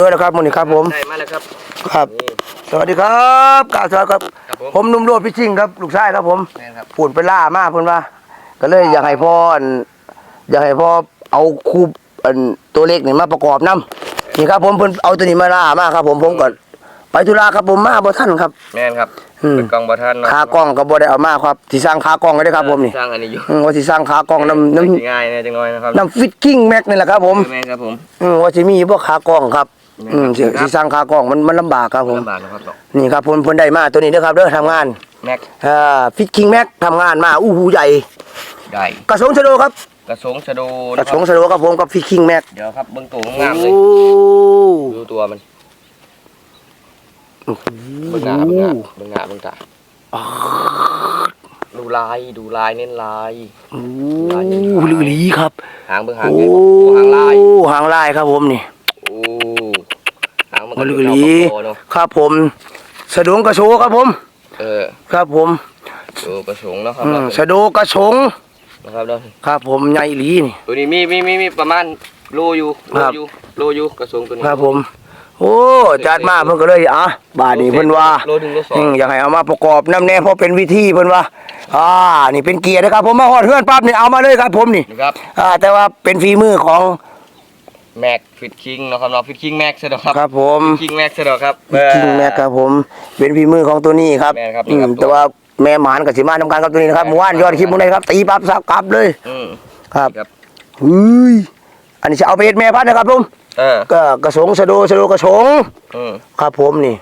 ด้วยนะครับมื้อนี้ครับ ผมได้มาแล้วครับครับนี่สวัสดีครับกล่าวสวัสดีครับ ครับผมผมหนุ่มโรดพี่ชิงครับลูกชายครับผมแม่นครับพูดไปล่ามาเพิ่นว่า ก็เลยอยากให้พ่ออันอยากให้พ่อเอาคูอันตัวเล็กนี่มาประกอบนํนี่ครับผมเพิ่นเอาตัวนี้มาล่ามาครับ ผมผมก็ไปธุระครับผมมาบ่ทันครับ แม่นครับอืม เป็นกล่องบ่ทันเนาะขากล้องก็บ่ได้เอามาครับสิสร้างขากล้องก็ได้ครับผมนี่สร้างอันนี้อยู่อืมว่าสิสร้างขากล้องน้ำน้ง่ายเนี่ยจังน้อยนะครับำน้ำฟิตกิ้งแม็กนี่แหละครับผม แม่นครับผม อืมว่าสิมีพวกขากล้องครับ อืมสิครับสิสร้างขากล้องมันมันลำบากครับผมลำบากนะครับเนาะนี่ครับผมเพิ่นได้มาตัวนี้เด้อครับเด้อทำงานแม็กอ่าฟิตกิ้งแม็กทำงานมาอู้หูใหญ่ได้กระสงชะโดครับกระสงชะโดกระนะคสรับงชะโดครับผมกับฟิตกิ้งแม็กเดี๋ยวครับเบื้องตัวงามๆเลยโอ้ดูตัวมันเบื้องหน้าเบื้องหน้าเบื้องหน้าเบื้องตาดูลายดูลายเน้นลายโอ้ลือหลีครับ หางเบื้องหางโอ้ไงหางลายหางลายครับผมนี่โอ้หาง มันโอ้ก็ลืดูอหเท่าลีกับโตเนาะครับผมสะดงกระโชครับผม เออครับผมดูกระสงเนาะครับอืมเนาะสะโดกระสงนะครับเนาะครับผมใหญ่หลีนี่ ตัวนี้มีมีมีมีประมาณโลอยู่โลครับ อยู่โลอยู่กระสงตัวนี้ครับผม โอ้จัดมาเพิ่นก็เลยอะบาดนี้เพิ่นว่า โลหนึ่งโลสองอืมอยากให้เอามาประกอบน้ำแน่เพราะเป็นวิธีเพิ่นว่า อ่า นี่เป็นเกียร์นะครับ ผมมาฮอดเฮือนปั๊บนี่เอามาเลยครับผมนี่ นะครับ อ่า แต่ว่าเป็นฝีมือของ แม็กฟิตคิงเนาะครับเนาะฟิตคิงแม็กซ์เนาะครับครับผมคิงแม็กซ์เนาะครับจริงแม่ครับผมเป็นฝีมือของตัวนี้ครับแม่ครับอืนี่มครับแต่ว่าแม่หมานกับสิมาทำการกับตัวนี้นะครับเมื่อวานยอดคลิปมึงได้ครับตีปั๊บสับกลับเลยอืมครับครับเฮ้ยอันนี้จะเอาไปเฮ็ดแม่พันธุ์นะครับผมเออก็กระสงสะโดสะโดกระสงอืมครับผมนี่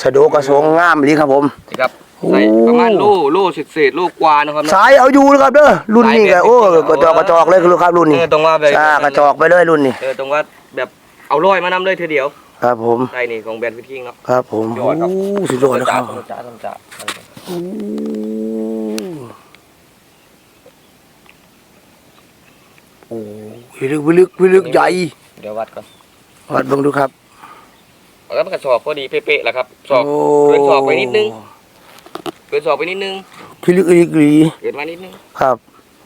สะโดกระสงงามดีครับผมนี่ครับ ใส่ประมาณโลโลเศษๆโลกว่านะครับเนาะสายเอาอยู่นะครับเด้อรุ่นนี้ก็สายแบบโอ้จริงๆกระจอกกระจอกเลยคือครับรุ่นนี้เออตรงว่าแบบ อ่ากระจอกไปเลยรุ่นนี้เออตรงว่าแบบเอาร้อยมานำเลยทีเดียวครับผมใช่นี่ของแบรนด์ฟิตคิงเนาะ ครับผมยอดครับ โอ้สุดยอดนะครับจ้าจ้าจ้าโอ้โอ้วิลึกวิลึกวิลึกใหญ่เดี๋ยววัดก่อนวัดเบิ่งดูครับ แล้วมันกระสอบพอดีเป๊ะๆแหละครับสอบโอ้ เกินสอบไปนิดนึง เกินสอบไปนิดนึงวิลึกวิลึกหลีเกินมานิดนึงครับ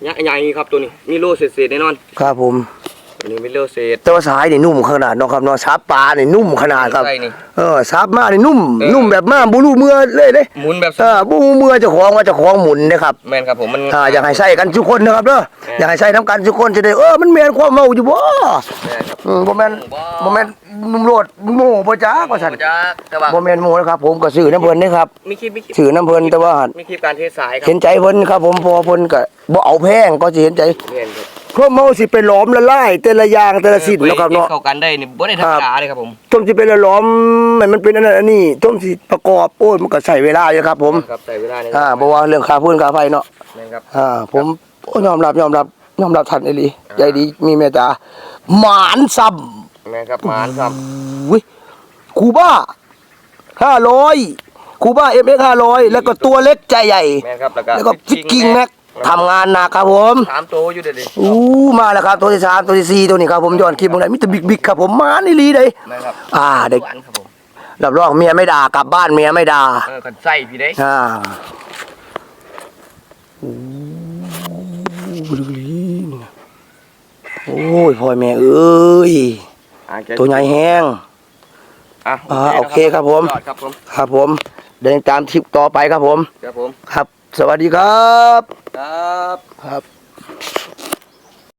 ใหญ่ใหญ่ครับตัวนี้มีโลเศษๆแน่นอน ครับผม ตัวนี้มีโลเศษแต่ว่าสายนี่นุ่มขนาดเนาะครับเนาะซับปลานี่นุ่มขนาดครับใช่นี่ เออซับมานี่นุ่ม เออ นุ่มแบบมาบ่รู้เมื่อเลยเด้หมุนแบบเออบ่รู้เมื่อเจ้าของว่าเจ้าของหมุนเด้ครับแมนครับผมมัน อ่าอยากให้ใส่กันทุกคนนะครับเด้อเอออยากให้ใส่ทำกันทุกคนจะได้เออมันแม่นความเมาอยู่บ่แม่นครับ อืมบ่แม่นบ่แม่นนุ่มโลดโม่บ่จ้าว่าซั่นจ้าแต่ว่าบ่แม่นโม่นะครับ ผมก็ซื้อน้ำเพิ่นนี่ครับมีคลิปมีคลิปซื้อน้ำเพิ่นแต่ว่า มีคลิปการเทสายครัเห็นใจเพิ่นครับ ผมเพอเพิ่นก็บ่เอาแพงก็สิเห็นใจแม่นครับ ความเมาสิไปหลอมละลายแต่ละอย่างแต่ละสิ่งเนาะครับเนาะ เข้ากันได้นี่บ่ได้ธรรมดาเลยครับผมต้มสิเป็นละหลอมให้มันเป็นอันนั้นอันนี้ต้มสิประกอบโอ้ยมันก็ใช้เวลาอยู่ครับ ผมครับใส่เวลาในอ่าบ่ว่าเรื่องค่าพื้นค่าไฟเนาะแม่นครับอ่า ผมโอ้ยอมรับยอมรับยอมรับท่านอีหลีใจดีมีเมตตาหมานซ้ำแม่นครับหมานครับอุ้ยคูบ้าห้าร้อยคูบ้าเอ็มเอ็กห้าร้อยแล้วก็ตัวเล็กใจใหญ่แม่นครับแล้วก็แล้วก็ฟิกกิ้งแม็ก ทำงานหนักครับผมสามโตวอยู่เด็ดอู้มาแล้วครับตัวที่สามตัวที่สี่ตัวนี้ครับผมย้อนคลิปตรงไหนมิตรบิ๊กบิ๊กครับผมมานี่ลีเลยแม่นครับอ่าเด็กหวานครับผมรับรองเมียไม่ด่ากลับบ้านเมียไม่ด่าเออกันใส่พี่ได้อ่าโอ้ดูลีโอ้ยพ่อแม่เอ้ยอ่าแกตัวใหญ่แห้งอะอ่าโอเคครับผมยอดครับผมครับผมเดินตามทริปต่อไปครับผม ครับผมครับ สวัสดีครับ ครับครับ